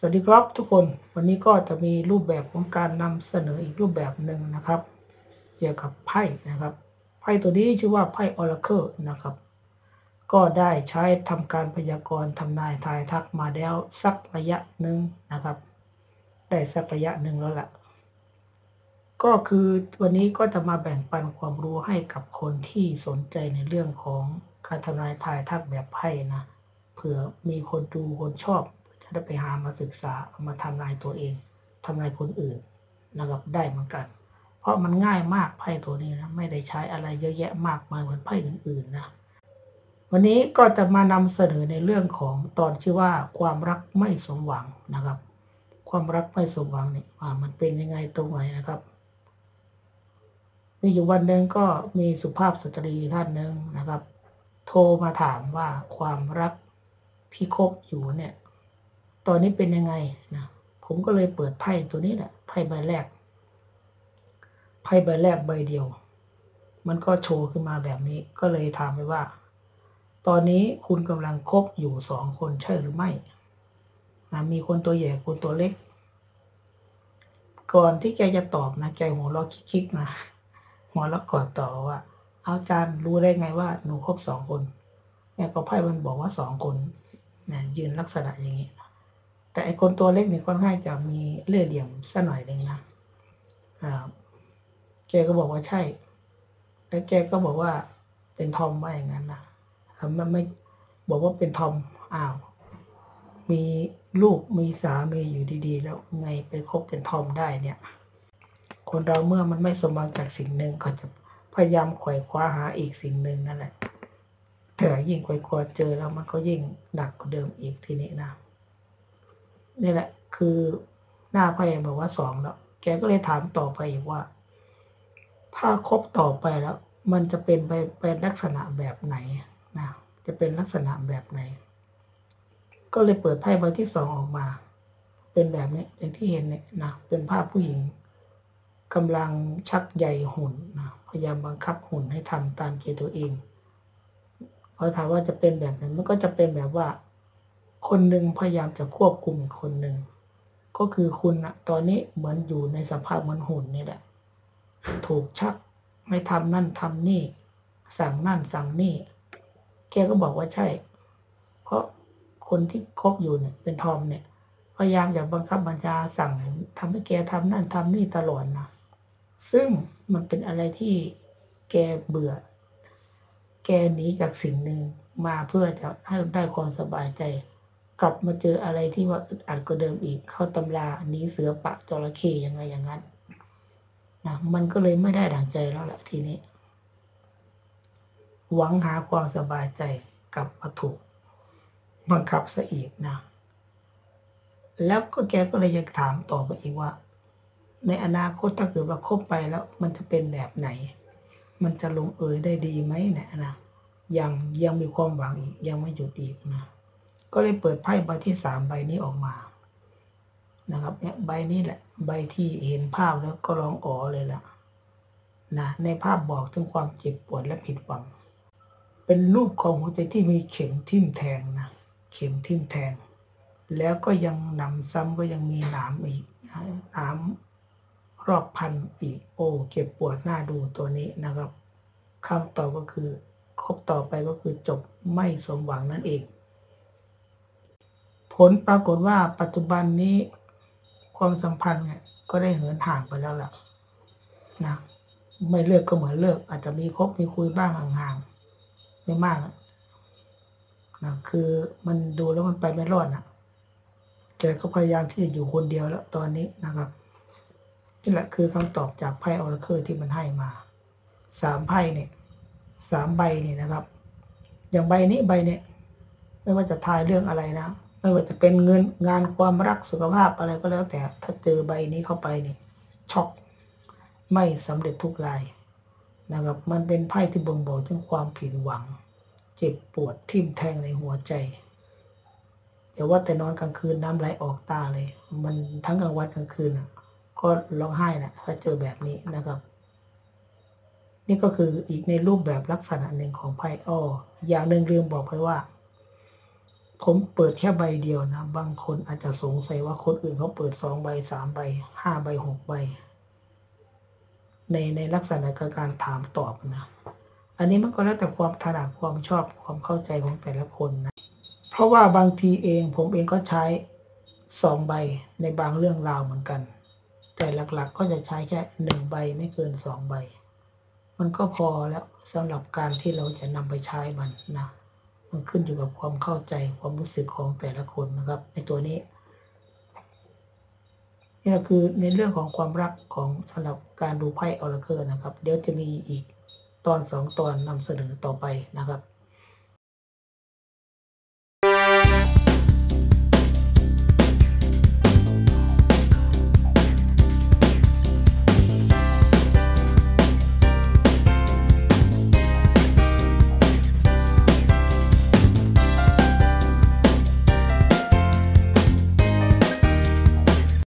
สวัสดีครับทุกคนวันนี้ก็จะมีรูปแบบของการนำเสนออีกรูปแบบหนึ่งนะครับ เกี่ยวกับไพ่นะครับ ไพ่ตัวนี้ชื่อว่าไพ่ Oracle นะครับ ก็ได้ใช้ทำการพยากรณ์ทำนายทายทักมาแล้วสักระยะหนึ่งนะครับ ได้สักระยะหนึ่งแล้วล่ะ ก็คือวันนี้ก็จะมาแบ่งปันความรู้ให้กับคนที่สนใจในเรื่องของการทำนายทายทักแบบไพ่นะเผื่อมีคนดูคนชอบ ได้ไปหามาศึกษาเอามาทำนายตัวเองทำนายคนอื่นนะครับได้เหมือนกัน เพราะมันง่ายมากไพ่ตัวนี้นะไม่ได้ใช้อะไรเยอะแยะมากมายเหมือนไพ่อื่นๆนะวันนี้ก็จะมานำเสนอในเรื่องของตอนชื่อว่าความรักไม่สมหวังนะครับ ความรักไม่สมหวังนี่ว่ามันเป็นยังไงตรงไหนนะครับมีอยู่วันหนึ่งก็มีสุภาพสตรีท่านหนึ่งนะครับ โทรมาถามว่าความรักที่คบอยู่เนี่ย ตอนนี้เป็นยังไงนะผมก็เลยเปิดไพ่ตัวนี้แหละไพ่ใบแรกไพ่ใบแรกใบเดียว มันก็โชว์ขึ้นมาแบบนี้ก็เลยถามไปว่า ตอนนี้คุณกำลังคบอยู่สองคนใช่หรือไม่นะมีคนตัวใหญ่คนตัวเล็ก ก่อนที่แกจะตอบนะแกหัวเราะคิกๆนะหัวเราะกอดต่อว่าเอาจารย์รู้ได้ไงว่าหนูคบสองคนแม่ก็ไพ่มันบอกว่าสองคนนะยืนลักษณะอย่างนี้ แต่ไอคนตัวเล็กเนี่ยค่อนข้างจะมีเลื่อยเหลี่ยมสักหน่อยหนึ่งนะอ่าแกก็บอกว่าใช่ แล้วแกก็บอกว่าเป็นทอมว่าอย่างนั้นนะมันไม่บอกว่าเป็นทอมอ้าว มีลูกมีสามีอยู่ดีๆ แล้วไงไปคบเป็นทอมได้เนี่ย คนเราเมื่อมันไม่สมหวังจากสิ่งหนึ่งก็จะพยายามไขว่คว้าหาอีกสิ่งหนึ่งนั่นแหละแต่ยิ่งไขว่คว้าเจอแล้วมันก็ยิ่งหนักกว่าเดิมอีกทีนี้นะ นี่แหละ คือหน้าไพ่บอกว่าสองแล้ว แกก็เลยถามต่อไปอีกว่า ถ้าคบต่อไปแล้ว มันจะเป็นไปเป็นลักษณะแบบไหนนะจะเป็นลักษณะแบบไหน ก็เลยเปิดไพ่ใบที่สองออกมา เป็นแบบนี้อย่างที่เห็นเนี่ยนะเป็นภาพผู้หญิงกำลังชักใยหุ่นนะพยายามบังคับหุ่นให้ทำตามใจตัวเองเขาถามว่าจะเป็นแบบไหนมันก็จะเป็นแบบว่า คนหนึ่งพยายามจะควบคุมอีกคนหนึ่งก็คือคุณนะตอนนี้เหมือนอยู่ในสภาพเหมือนหุ่นนี่แหละ ถูกชักให้ทำนั่นทำนี่ สั่งนั่นสั่งนี่ แกก็บอกว่าใช่ เพราะคนที่คบอยู่เนี่ย เป็นทอมเนี่ย พยายามอยากบังคับบัญชาสั่งทำให้แกทำนั่นทำนี่ตลอดนะซึ่งมันเป็นอะไรที่แกเบื่อ แกหนีจากสิ่งหนึ่งมาเพื่อจะให้ได้ความสบายใจ กลับมาเจออะไรที่ว่าอึดอัดกว่าเดิมอีก เข้าตำราหนีเสือปะจระเข้ยังไงอย่างนั้นนะมันก็เลยไม่ได้ดังใจแล้วแหละทีนี้ หวังหาความสบายใจกับวัตถุบังคับซะอีกนะ แล้วก็แกก็เลยยังถามต่อไปอีกว่า ในอนาคตถ้าเกิดว่าคบไปแล้ว มันจะเป็นแบบไหน มันจะลงเอยได้ดีไหมเนี่ยนะยังยังมีความหวังอีกยังไม่หยุดอีกนะ ก็เลยเปิดไพ่ใบที่สามใบนี้ออกมานะครับเนี่ยใบนี้แหละ ใบที่เห็นภาพแล้วก็ร้องอ๋อเลยล่ะนะในภาพบอกถึงความเจ็บปวดและผิดหวัง เป็นรูปของหัวใจที่มีเข็มทิ่มแทงนะเข็มทิ่มแทง แล้วก็ยังนำซ้ำก็ยังมีหนามอีกหนามรอบพันอีกโอ้เก็บปวดหน้าดูตัวนี้นะครับคำตอบก็คือครบต่อไปก็คือจบไม่สมหวังนั่นเอง ผลปรากฏว่าปัจจุบันนี้ความสัมพันธ์เนี่ยก็ได้เหินห่างไปแล้วล่ะนะไม่เลิกก็เหมือนเลิก อาจจะมีคบมีคุยบ้างห่างๆไม่มากนะคือมันดูแล้วมันไปไม่รอดนะแกก็พยายามที่จะอยู่คนเดียวแล้วตอนนี้นะครับนี่แหละคือคำตอบจากไพ่ออร์เคอร์ที่มันให้มาสามไพ่เนี่ยสามใบเนี่ยนะครับ อย่างใบนี้ใบเนี่ยไม่ว่าจะทายเรื่องอะไรนะ ไม่ว่าจะเป็นเงินงานความรักสุขภาพอะไรก็แล้ว แต่ถ้าเจอใบนี้เข้าไปเนี่ยช็อกไม่สำเร็จทุกรายนะครับ มันเป็นไพ่ที่บ่งบอกถึงความผิดหวัง เจ็บปวดทิ่มแทงในหัวใจแต่ว่าแต่นอนกลางคืนน้ำไหลออกตาเลย มันทั้งกลางวันกลางคืนก็ร้องไห้นะถ้าเจอแบบนี้นะครับ นี่ก็คืออีกในรูปแบบลักษณะหนึ่งของไพ่อ้ออย่างหนึ่งลืมบอกไปว่า ผมเปิดแค่ใบเดียวนะ บางคนอาจจะสงสัยว่าคนอื่นเขาเปิดสองใบสามใบห้าใบหกใบ ในในลักษณะการถามตอบนะ อันนี้มันก็แล้วแต่ความถนัดความชอบความเข้าใจของแต่ละคนนะ เพราะว่าบางทีเองผมเองก็ใช้สองใบในบางเรื่องราวเหมือนกัน แต่หลักๆก็จะใช้แค่หนึ่งใบไม่เกินสองใบ มันก็พอแล้วสำหรับการที่เราจะนำไปใช้มันนะ มันขึ้นอยู่กับความเข้าใจความรู้สึกของแต่ละคนนะครับในตัวนี้นี่ก็คือในเรื่องของความรักของสำหรับการดูไพ่ออร์เคิลนะครับ เดี๋ยวจะมีอีกตอนสองตอนนำเสนอต่อไปนะครับ